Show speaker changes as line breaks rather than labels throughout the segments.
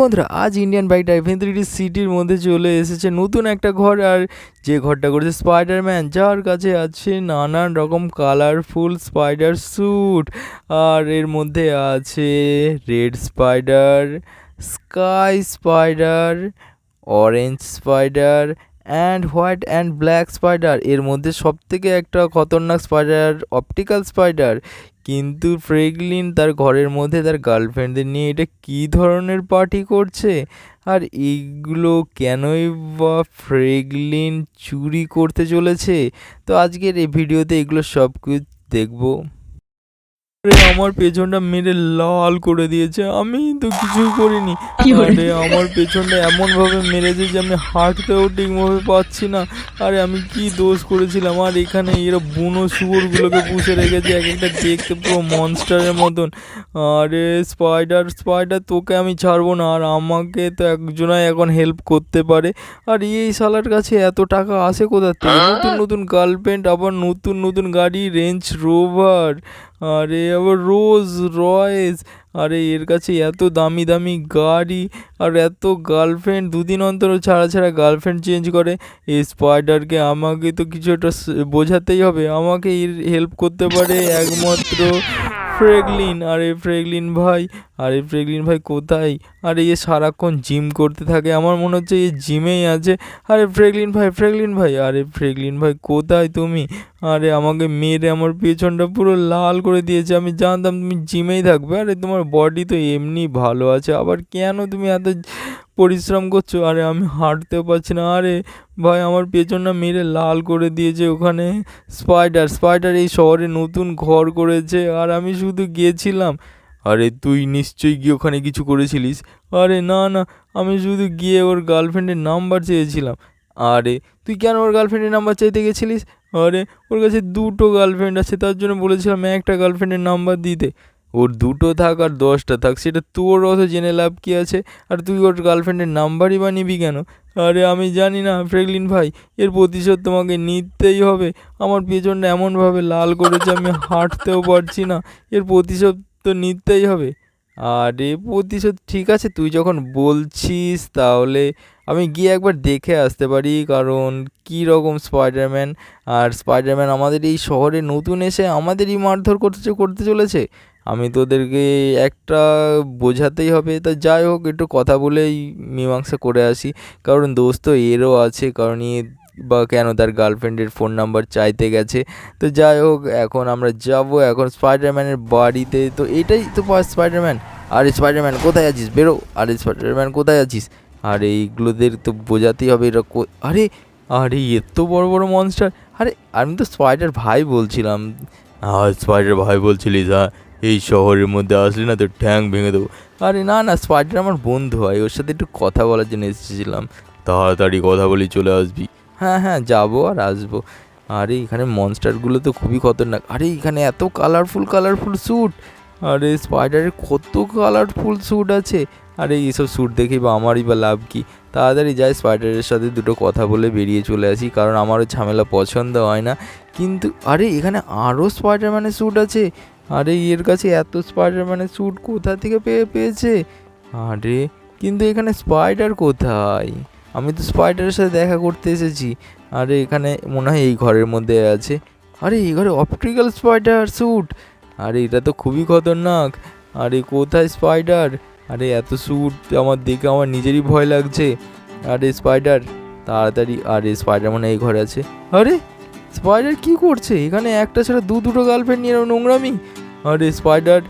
বন্ধুরা, আজ Indian bike three সিটির মধ্যে চলে এসেছে নতুন একটা ঘর আর যে ঘরটা করেছে স্পাইডারম্যান যার কাছে আছে নানান রকম কালারফুল স্পাইডার স্যুট আর এর মধ্যে আছে red spider sky spider orange spider and white and black spider. এর মধ্যে সবথেকে একটা খতরনাক স্পাইডার, অপটিক্যাল স্পাইডার। কিন্তু ফ্রেগলিন তার ঘরের মধ্যে তার গার্লফ্রেন্ডদের নিয়ে এটা কী ধরনের পার্টি করছে? আর এইগুলো কেনই বা ফ্রেগলিন চুরি করতে চলেছে? তো আজকের এই ভিডিওতে এগুলো সব কিছু দেখব। আরে আমার পেছনটা মেরে লাল করে দিয়েছে। আমি তো কিছুই করিনি। আরে আমার পেছনটা এমন ভাবে মেরেছে যে আমি হাঁটতেও ঠিকভাবে পাচ্ছি না। আরে আমি কি দোষ করেছিলাম? আর এখানে এরা বুনো শুয়োরগুলোকে পুষে রেখেছে এক একটা দেখতে পুরো মনস্টারের মতন। আরে স্পাইডার স্পাইডার তোকে আমি ছাড়বো না। আর আমাকে তো একজনাই এখন হেল্প করতে পারে। আর এই শালার কাছে এত টাকা আসে কোথা থেকে নতুন নতুন গার্লফ্রেন্ড আবার নতুন নতুন গাড়ি রেঞ্জ রোভার আরে, আবার রোজ রয়েস। আরে, এর কাছে এত দামি দামি গাড়ি আর এত গার্লফ্রেন্ড। দুদিন অন্তর ছাড়া ছাড়া গার্লফ্রেন্ড চেঞ্জ করে। এই স্পাইডারকে আমাকে তো কিছু একটা বোঝাতেই হবে। আমাকে এর হেল্প করতে পারে একমাত্র ফ্রেগলিন। আরে, ফ্রেগলিন ভাই আরে ফ্রেগলিন ভাই, কোথায়? আরে এ সারাক্ষণ জিম করতে থাকে, আমার মনে হচ্ছে এ জিমেই আছে। আরে ফ্রেগলিন ভাই ফ্রেগলিন ভাই, আরে ফ্রেগলিন ভাই, কোথায় তুমি? আরে আমাকে মেরে আমার পেছনটা পুরো লাল করে দিয়েছে, আমি জানতাম তুমি জিমেই থাকবে। আরে তোমার বডি তো এমনি ভালো আছে, আবার কেন তুমি এত পরিশ্রম করছ? আরে আমি হাঁটতেও পারছি না, আরে ভাই আমার পেছনটা মেরে লাল করে দিয়েছে ওখানে। স্পাইডার স্পাইডার এই শহরে নতুন ঘর করেছে, আর আমি শুধু গিয়েছিলাম আরে তুই নিশ্চয়ই গিয়ে ওখানে কিছু করেছিলিস? আরে না না, আমি শুধু গিয়ে ওর গার্লফ্রেন্ডের নাম্বার চেয়েছিলাম। আরে, তুই কেন ওর গার্লফ্রেন্ডের নাম্বার চাইতে গেছিলিস? আরে, ওর কাছে দুটো গার্লফ্রেন্ড আছে, তার জন্য বলেছিলাম একটা গার্লফ্রেন্ডের নাম্বার দিতে। ওর দুটো থাক আর দশটা থাক, সেটা তোর অত জেনে লাভ কী আছে? আর তুই ওর গার্লফ্রেন্ডের নাম্বারই বা নিবি কেন? আরে, আমি জানি না, ফ্রেগলিন ভাই, এর প্রতিশোধ তোমাকে নিতেই হবে। আমার পেছনটা এমনভাবে লাল করেছে, আমি হাঁটতেও পারছি না। এর প্রতিশোধ তো নিতেই হবে। আরে প্রতিশোধ ঠিক আছে, তুই যখন বলছিস তাহলে আমি গিয়ে একবার দেখে আসতে পারি। কারণ কী রকম স্পাইডারম্যান আর স্পাইডারম্যান আমাদের এই শহরে নতুন এসে আমাদেরই মারধর করতে করতে চলেছে। আমি তোদেরকে একটা বোঝাতেই হবে। তা যাই হোক, একটু কথা বলেই মীমাংসা করে আসি। কারণ দোস্ত, এরও আছে। কারণ এ বা কেন তার গার্লফ্রেন্ডের ফোন নাম্বার চাইতে গেছে? তো যাই হোক, এখন আমরা যাব এখন স্পাইডারম্যানের বাড়িতে। তো এটাই তো পা- স্পাইডারম্যান আরে স্পাইডারম্যান কোথায় আছিস? বেরো। আরে স্পাইডারম্যান কোথায় আছিস? আরে এইগুলোদের তো বোঝাতেই হবে এরা আরে আরে এত বড় বড় মনস্টার আরে, আমি তো স্পাইডার ভাই বলছিলাম। আর স্পাইডার ভাই বলছিলিস হ্যাঁ এই শহরের মধ্যে আসলি না তো ঠ্যাং ভেঙে দেবো। আরে না না স্পাইডার আমার বন্ধু হয় ওর সাথে একটু কথা বলার জন্য এসেছিলাম। তাড়াতাড়ি কথা বলি চলে আসবি। হ্যাঁ হ্যাঁ যাব আর আসব। আরে, এখানে মনস্টারগুলো তো খুবই খতরনাক। আরে, এখানে এত কালারফুল কালারফুল স্যুট আরে স্পাইডারের কত কালারফুল স্যুট আছে! আরে এইসব স্যুট দেখেই বা আমারই বা লাভ কী? তাড়াতাড়ি যাই স্পাইডারের সাথে দুটো কথা বলে বেরিয়ে চলে আসি, কারণ আমারও ঝামেলা পছন্দ হয় না। কিন্তু, আরে, এখানে আরও স্পাইডারম্যানের স্যুট আছে! আরে, এর কাছে এত স্পাইডারম্যানের স্যুট কোথা থেকে পেয়ে, পেয়েছে? আরে, কিন্তু এখানে স্পাইডার কোথায়? আমি তো স্পাইডারের সাথে দেখা করতে এসেছি। আরে, এখানে মনে হয় এই ঘরের মধ্যে আছে। আরে, এই ঘরে অপটিক্যাল স্পাইডার স্যুট আরে, এটা তো খুবই খতরনাক। আরে, কোথায় স্পাইডার আরে, এত স্যুট আমার দেখে আমার নিজেরই ভয় লাগছে। আরে স্পাইডার তাড়াতাড়ি। আরে স্পাইডার মানে এই ঘরে আছে। আরে স্পাইডার কি করছে? এখানে একটা ছাড়া দু দুটো গার্লফ্রেন্ড নিয়ে নোংরামি। আরে স্পাইডার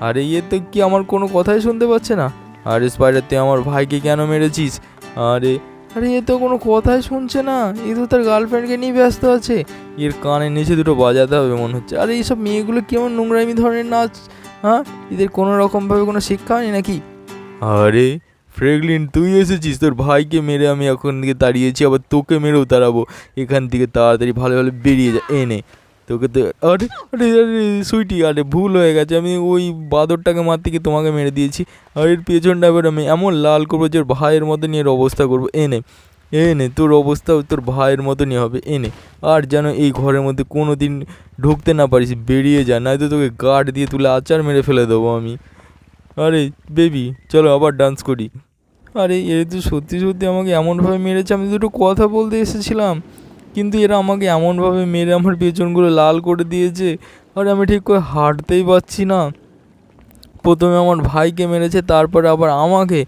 আরে ইয়ে তো কি আমার কোনো কথাই শুনতে পাচ্ছে না। আরে স্পাইডার তুই আমার ভাইকে কেন মেরেছিস? আরে আরে, এ তো কোনো কথাই শুনছে না। এ তো তার গার্লফ্রেন্ডকে নিয়ে ব্যস্ত আছে। এর কানে নিচে দুটো বাজাতে হবে মনে হচ্ছে। আরে এইসব মেয়েগুলো কেমন নোংরামি ধরনের নাচ হ্যাঁ? এদের কোনো রকমভাবে কোনো শিক্ষা হয়নি নাকি? আরে, ফ্রেগলিন, তুই এসেছিস? তোর ভাইকে মেরে আমি এখন দিকে দাঁড়িয়েছি, আবার তোকে মেরেও তাড়াবো এখান থেকে তাড়াতাড়ি ভালো ভালো বেরিয়ে যা, এনে। তোকে তো আরে আরে আরে, সুইটি, আরে, ভুল হয়ে গেছে। আমি ওই বাদরটাকে মারতে গিয়ে তোমাকে মেরে দিয়েছি। আর এর পেছনটা এবার আমি এমন লাল করব যে ভাইয়ের মতনই এর অবস্থা করব। এনে এনে তোর অবস্থা তোর ভাইয়ের মতনই হবে। এনে আর যেন এই ঘরের মধ্যে কোনো দিন ঢুকতে না পারিস, বেরিয়ে যা নয়তো তোকে গার্ড দিয়ে তুলে আচার মেরে ফেলে দেবো আমি। আরে, বেবি, চলো আবার ডান্স করি। আরে, এ তো সত্যি সত্যি আমাকে এমনভাবে মেরেছে, আমি দুটো কথা বলতে এসেছিলাম। কিন্তু এরা আমাকে এমনভাবে মেরে আমার পেছনগুলো লাল করে দিয়েছে, আর আমি ঠিক করে হাঁটতেই পারছি না। প্রথমে আমার ভাইকে মেরেছে, তারপরে আবার আমাকে।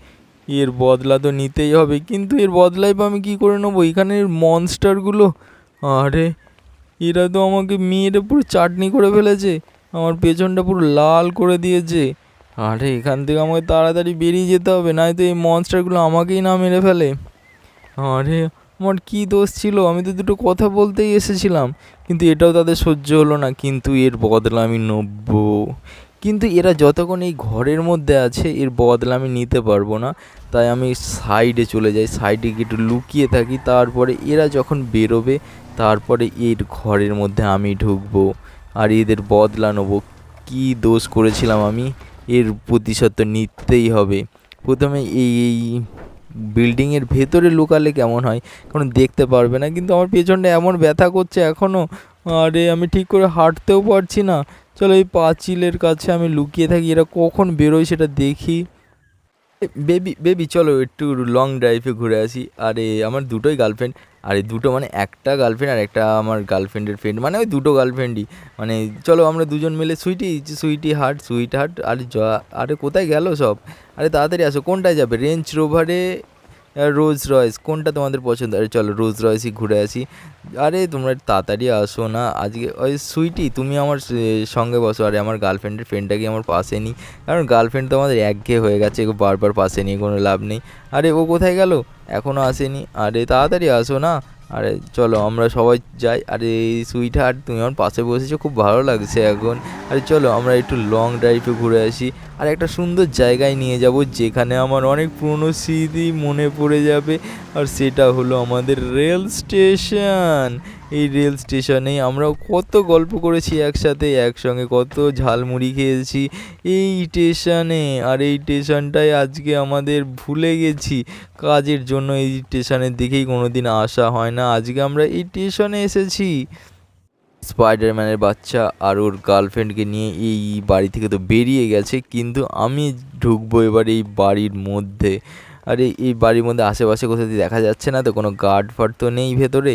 এর বদলা তো নিতেই হবে, কিন্তু এর বদলাই বা আমি কী করে নেব? এখানের মনস্টারগুলো আরে, এরা তো আমাকে মেরে পুরো চাটনি করে ফেলেছে, আমার পেছনটা পুরো লাল করে দিয়েছে। আরে, এখান থেকে আমাকে তাড়াতাড়ি বেরিয়ে যেতে হবে নয়তো এই মনস্টারগুলো আমাকেই না মেরে ফেলে। আরে আমার কী দোষ ছিল? আমি তো দুটো কথা বলতেই এসেছিলাম। কিন্তু এটাও তাদের সহ্য হলো না। কিন্তু এর বদলা আমি নেব কিন্তু এরা যতক্ষণ এই ঘরের মধ্যে আছে, এর বদলা আমি নিতে পারব না। তাই আমি সাইডে চলে যাই। সাইডে গিয়ে একটু লুকিয়ে থাকি। তারপরে এরা যখন বেরোবে, তারপরে এর ঘরের মধ্যে আমি ঢুকবো। আর এদের বদলা নেব। কী দোষ করেছিলাম আমি? এর প্রতিশোধ তো নিতেই হবে। প্রথমে এই এই বিল্ডিংয়ের ভেতরে লুকালে কেমন হয়? কারণ দেখতে পারবে না। কিন্তু আমার পেছনটা এমন ব্যথা করছে এখনও আরে, আমি ঠিক করে হাঁটতেও পারছি না। চলো এই পাঁচিলের কাছে আমি লুকিয়ে থাকি। এরা কখন বেরোয় সেটা দেখি। বেবি বেবি চলো একটু লং ড্রাইভে ঘুরে আসি। আরে, আমার দুটোই গার্লফ্রেন্ড আরে দুটো মানে একটা গার্লফ্রেন্ড আর একটা আমার গার্লফ্রেন্ডের ফ্রেন্ড মানে ওই দুটো গার্লফ্রেন্ডই মানে চলো আমরা দুজন মিলে sweetie sweetie heart sweet heart আর আরে কোথায় গেল সব? আরে তাড়াতাড়ি আসো, কোনটায় যাবে? রেঞ্জ রোভারে রোজ রয়েস কোনটা তোমাদের পছন্দ? আরে চলো রোজ রয়েসই ঘুরে আসি। আরে তোমরা তাড়াতাড়ি আসো না, আজকে ওই সুইটি, তুমি আমার সঙ্গে বসো। আরে আমার গার্লফ্রেন্ডের ফ্রেন্ডটাকে আমার পাশে নিই। কারণ গার্লফ্রেন্ড তো আমাদের একঘেয়ে হয়ে গেছে বারবার পাশে নিয়ে কোনো লাভ নেই। আরে ও কোথায় গেল? এখনও আসেনি। আরে তাড়াতাড়ি আসো না। আরে চলো আমরা সবাই যাই। আরে সুইট হার্ট তুমি আমার পাশে বসেছো, খুব ভালো লাগছে এখন। আরে চলো আমরা একটু লং ড্রাইভে ঘুরে আসি। আর একটা সুন্দর জায়গায় নিয়ে যাব যেখানে আমার অনেক পুরনো স্মৃতি মনে পড়ে যাবে। আর সেটা হলো আমাদের রেল স্টেশন। এই রেল স্টেশনে আমরা কত গল্প করেছি একসাথে, একসঙ্গে কত ঝালমুড়ি খেয়েছি এই স্টেশনে। আর এই স্টেশনটাই আজকে আমাদের ভুলে গেছি। কাজের জন্য এই স্টেশনের দিকেই কোনো দিন আসা হয় না। আজকে আমরা এই স্টেশনে এসেছি। স্পাইডারম্যানের বাচ্চা আর ওর গার্লফ্রেন্ডকে নিয়ে এই বাড়ি থেকে তো বেরিয়ে গেছে, কিন্তু আমি ঢুকবো এবার এই বাড়ির মধ্যে। আরে, এই বাড়ির মধ্যে আশেপাশে কোথাও দেখা যাচ্ছে না, তো কোনো গার্ড ফার্ড তো নেই ভেতরে।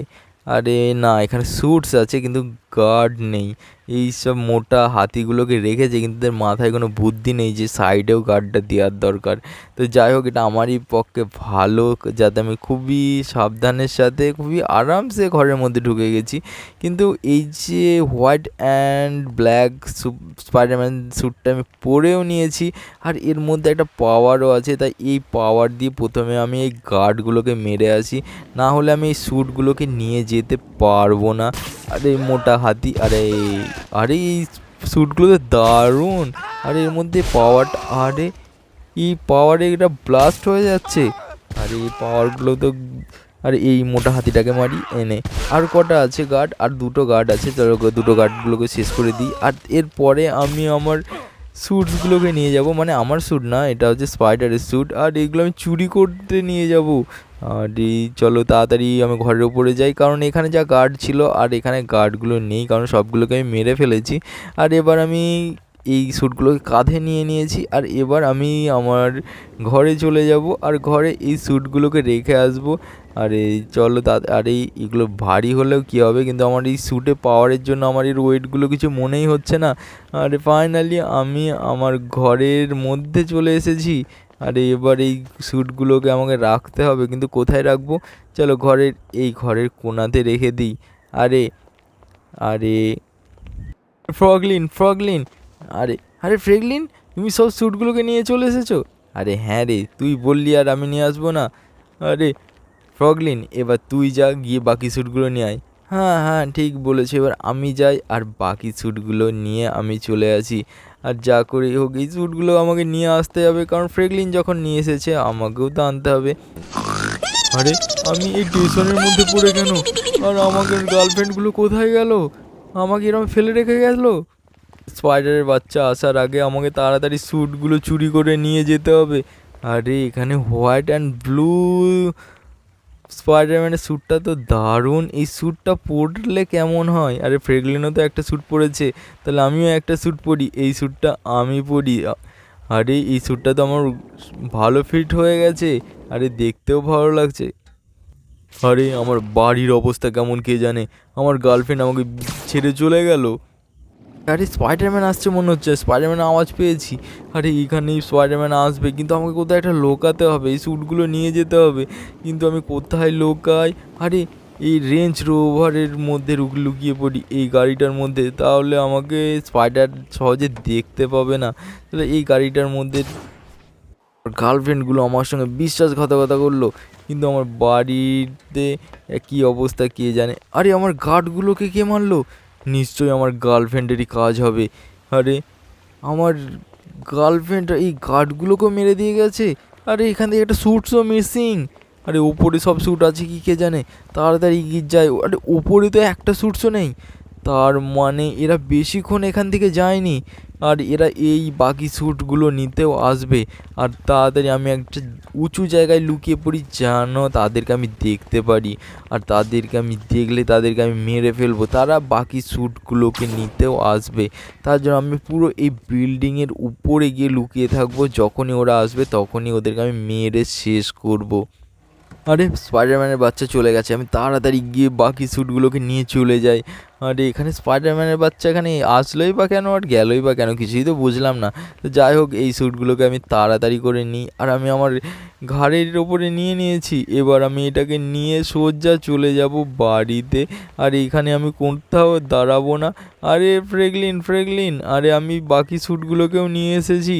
আরে, না, এখানে স্যুটস আছে, কিন্তু গার্ড নেই। এই সব মোটা হাতিগুলোকে রেখেছে, কিন্তু তাদের মাথায় কোনো বুদ্ধি নেই যে সাইডেও গার্ডটা দেওয়ার দরকার। তো যাই হোক, এটা আমারই পক্ষে ভালো। যাতে আমি খুবই সাবধানের সাথে, খুবই আরামসে ঘরের মধ্যে ঢুকে গেছি। কিন্তু এই যে হোয়াইট অ্যান্ড ব্ল্যাক স্পাইডারম্যান স্যুটটা আমি পরেও নিয়েছি, আর এর মধ্যে একটা পাওয়ারও আছে, তাই এই পাওয়ার দিয়ে প্রথমে আমি এই গার্ডগুলোকে মেরে আসি। না হলে আমি এই স্যুটগুলোকে নিয়ে যেতে পারব না। আরে মোটা হাতি, আরে আরে এই স্যুটগুলো তো দারুণ। আরে এর মধ্যে পাওয়ারটা আরে এই পাওয়ারে এটা ব্লাস্ট হয়ে যাচ্ছে। আরে এই পাওয়ারগুলো তো, আরে এই মোটা হাতিটাকে মারি, এনে। আর কটা আছে গার্ড আর দুটো গার্ড আছে তার দুটো গার্ডগুলোকে শেষ করে দিই। আর এরপরে আমি আমার স্যুটসগুলোকে নিয়ে যাব। মানে আমার স্যুট না, এটা হচ্ছে স্পাইডারের স্যুট আর এগুলো আমি চুরি করতে নিয়ে যাব। আর এই চলো তাড়াতাড়ি আমি ঘরের উপরে যাই, কারণ এখানে যা গার্ড ছিল, আর এখানে গার্ডগুলো নেই, কারণ সবগুলোকে আমি মেরে ফেলেছি। আর এবার আমি এই স্যুটগুলোকে কাঁধে নিয়ে নিয়েছি আর এবার আমি আমার ঘরে চলে যাব আর ঘরে এই স্যুটগুলোকে রেখে আসব। আর এই চলো তা, আর এই এগুলো ভারী হলেও কী হবে? কিন্তু আমার এই স্যুটে পাওয়ারের জন্য আমার এর ওয়েটগুলো কিছু মনেই হচ্ছে না। আর ফাইনালি আমি আমার ঘরের মধ্যে চলে এসেছি। আর এবার এই স্যুটগুলোকে আমাকে রাখতে হবে। কিন্তু কোথায় রাখব? চলো ঘরের, এই ঘরের কোণাতে রেখে দিই। আরে আরে, ফ্রগলিন ফ্রগলিন আরে আরে ফ্রেগলিন, তুমি সব স্যুটগুলোকে নিয়ে চলে এসেছ? আরে হ্যাঁ রে, তুই বললি আর আমি নিয়ে আসব না। আরে ফ্রগলিন, এবার তুই যা, গিয়ে বাকি স্যুটগুলো নিয়ে আয়। হ্যাঁ হ্যাঁ ঠিক বলেছ, এবার আমি যাই আর বাকি স্যুটগুলো নিয়ে আমি চলে আসি। আর যা করে হোক, এই স্যুটগুলো আমাকে নিয়ে আসতে হবে, কারণ ফ্রেগলিন যখন নিয়ে এসেছে, আমাকেও তো আনতে হবে। আরে, আমি এই টিউশনের মধ্যে পড়ে কেন? আর আমাকে গার্লফ্রেন্ডগুলো কোথায় গেল? আমাকে এরকম ফেলে রেখে গেল? স্পাইডারের বাচ্চা আসার আগে আমাকে তাড়াতাড়ি স্যুটগুলো চুরি করে নিয়ে যেতে হবে। আরে, এখানে হোয়াইট অ্যান্ড ব্লু স্পাইডারম্যানের স্যুটটা তো দারুণ। এই স্যুটটা পরলে কেমন হয়? আরে ফ্রেগলিনও তো একটা স্যুট পরেছে। তাহলে আমিও একটা স্যুট পরি। এই স্যুটটা আমি পরি। আরে, এই স্যুটটা তো আমার ভালো ফিট হয়ে গেছে। আরে, দেখতেও ভালো লাগছে। আরে, আমার বাড়ির অবস্থা কেমন কে জানে? আমার গার্লফ্রেন্ড আমাকে ছেড়ে চলে গেল। আরে স্পাইডারম্যান আসছে মনে হচ্ছে। স্পাইডারম্যান আওয়াজ পেয়েছি। আরে, এখানেই স্পাইডারম্যান আসবে। কিন্তু আমাকে কোথায় একটা লোকাতে হবে? এই স্যুটগুলো নিয়ে যেতে হবে। কিন্তু আমি কোথায় লোকাই? আরে, এই রেঞ্জ রোভারের মধ্যে লুকিয়ে পড়ি। এই গাড়িটার মধ্যে। তাহলে আমাকে স্পাইডার সহজে দেখতে পাবে না। তাহলে এই গাড়িটার মধ্যে গার্লফ্রেন্ডগুলো আমার সঙ্গে বিশ্বাসঘাতকতা করল। কিন্তু আমার বাড়িতে কী অবস্থা কে জানে? আরে, আমার গার্ডগুলোকে কে মারলো? নিশ্চয়ই আমার গার্লফ্রেন্ডেরই কাজ হবে। আরে, আমার গার্লফ্রেন্ড এই গার্ডগুলোকেও মেরে দিয়ে গেছে? আরে, এখান থেকে একটা স্যুটসও মিসিং আরে, ওপরে সব স্যুট আছে কি কে জানে? তাড়াতাড়ি গিয়ে যায়। আরে, ওপরে তো একটা স্যুটসও নেই। তার মানে এরা বেশিক্ষণ এখান থেকে যায়নি। আর এরা এই বাকি স্যুটগুলো নিতেও আসবে। আর তাড়াতাড়ি আমি একটা উঁচু জায়গায় লুকিয়ে পড়ি যেন তাদেরকে আমি দেখতে পারি। আর তাদেরকে আমি দেখলে তাদেরকে আমি মেরে ফেলব। তারা বাকি স্যুটগুলোকে নিতেও আসবে। তার জন্য আমি পুরো এই বিল্ডিংয়ের উপরে গিয়ে লুকিয়ে থাকব। যখনই ওরা আসবে তখনই ওদেরকে আমি মেরে শেষ করব। আরে স্পাইডারম্যানের বাচ্চা চলে গেছে, আমি তাড়াতাড়ি গিয়ে বাকি স্যুটগুলোকে নিয়ে চলে যাই। আরে এখানে স্পাইডারম্যানের বাচ্চা এখানে আসলোই বা কেন আর গেলোই বা কেন কিছুই তো বুঝলাম না। তো যাই হোক, এই স্যুটগুলোকে আমি তাড়াতাড়ি করে নিই আর আমি আমার ঘাড়ের ওপরে নিয়ে নিয়েছি। এবার আমি এটাকে নিয়ে সোজা চলে যাব বাড়িতে। আর এখানে আমি কোথাও দাঁড়াবো না। আরে ফ্রেগলিন ফ্রেগলিন আরে আমি বাকি স্যুটগুলোকেও নিয়ে এসেছি।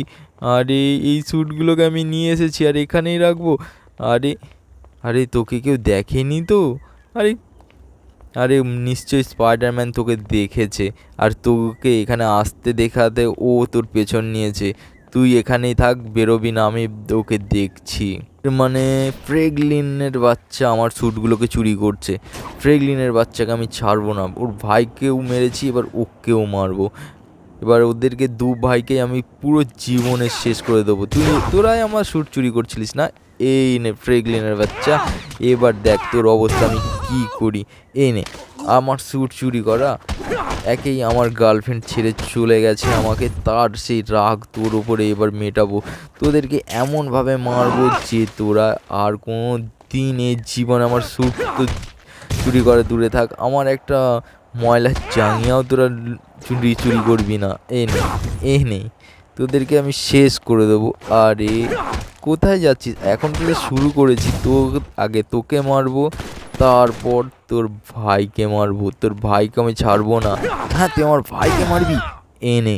আরে এই স্যুটগুলোকে আমি নিয়ে এসেছি আর এখানেই রাখব। আরে আরে তোকে কেউ দেখেনি তো? আরে আরে নিশ্চয়ই স্পাইডারম্যান তোকে দেখেছে, আর তোকে এখানে আসতে দেখাতে ও তোর পেছন নিয়েছে। তুই এখানেই থাক, বেরোবি না, আমি ওকে দেখছি। মানে ফ্রেগলিনের বাচ্চা আমার স্যুটগুলোকে চুরি করছে। ফ্রেগলিনের বাচ্চাকে আমি ছাড়বো না, ওর ভাইকেও মেরেছি, এবার ওকেও মারবো। এবার ওদেরকে দু ভাইকে আমি পুরো জীবনে শেষ করে দেবো। তুই, তোরাই আমার স্যুট চুরি করছিলিস না? এই নে ফ্রেগলিনের বাচ্চা। এবার দেখ তোর অবস্থা আমি কী করি। এই নে, আমার স্যুট চুরি করা। একেই আমার গার্লফ্রেন্ড ছেড়ে চলে গেছে আমাকে। তার সেই রাগ তোর ওপরে এবার মেটাবো। তোদেরকে এমনভাবে মারবো যে তোরা আর কোনো দিন জীবনে আমার স্যুট তো চুরি করে, দূরে থাক। আমার একটা ময়লা চাঙিয়াও তোরা চুরি চুরি করবি না। এ নেই এ নেই তোদেরকে আমি শেষ করে দেবো। আরে কোথায় যাচ্ছিস? এখন থেকে শুরু করেছি। তো আগে তোকে মারবো, তারপর তোর ভাইকে মারবো। তোর ভাইকে আমি ছাড়বো না। হ্যাঁ তুই আমার ভাইকে মারবি? এনে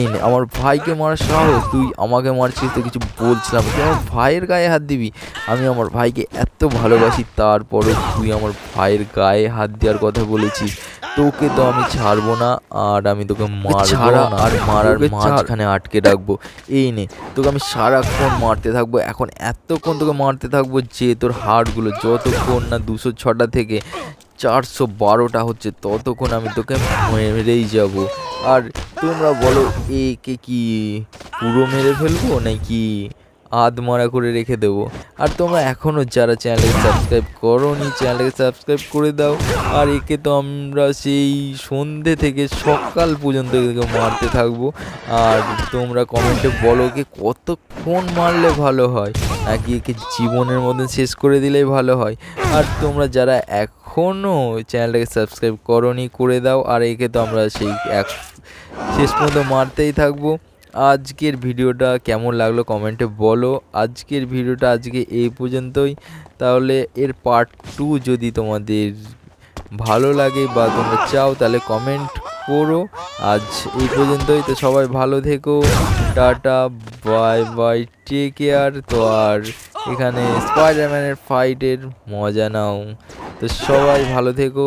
এনে আমার ভাইকে মারার সাহস। তুই আমাকে মারছিস তো কিছু বলছিলাম তুই আমার ভাইয়ের গায়ে হাত দিবি? আমি আমার ভাইকে এত ভালোবাসি তারপরে তুই আমার ভাইয়ের গায়ে হাত দেওয়ার কথা বলেছিস। তোকে তো আমি ছাড়বো না আর আমি তোকে মারবো আর মারার মাঝখানে আটকে রাখব। এই নে তোকে আমি সারাক্ষণ মারতে থাকব। এখন এতক্ষণ তোকে মারতে থাকব যে তোর হাড়গুলো যতক্ষণ না দুশো ছটা থেকে চারশো বারোটা হচ্ছে ততক্ষণ আমি তোকে মেরেই যাব। আর তোমরা বলো একে কি পুরো মেরে ফেলব নাকি আধ মারা করে রেখে দেবো। আর তোমরা এখনও যারা চ্যানেলকে সাবস্ক্রাইব করো নি চ্যানেলকে সাবস্ক্রাইব করে দাও। আর একে তো আমরা সেই সন্ধে থেকে সকাল পর্যন্ত একে মারতে থাকব। আর তোমরা কমেন্টে বলো কি কতক্ষণ মারলে ভালো হয়? নাকি একে জীবনের মধ্যে শেষ করে দিলেই ভালো হয়? আর তোমরা যারা এখনও চ্যানেলটাকে সাবস্ক্রাইব করনি, করে দাও। আর একে তো আমরা সেই এক শেষ পর্যন্ত মারতেই থাকব। আজকের ভিডিওটা কেমন লাগল কমেন্টে বলো। আজকের ভিডিওটা আজকে এই পর্যন্তই। তাহলে এর পার্ট টু যদি তোমাদের ভালো লাগে বা তোমরা চাও, তাহলে কমেন্ট করো। আজ এই পর্যন্তই। তো সবাই ভালো থেকো। Tata bye bye take care তো আর এখানে স্পাইডারম্যানের ফাইটের মজা নাও। তো সবাই ভালো থেকো।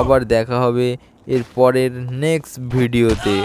আবার দেখা হবে এর পরের নেক্সট ভিডিওতে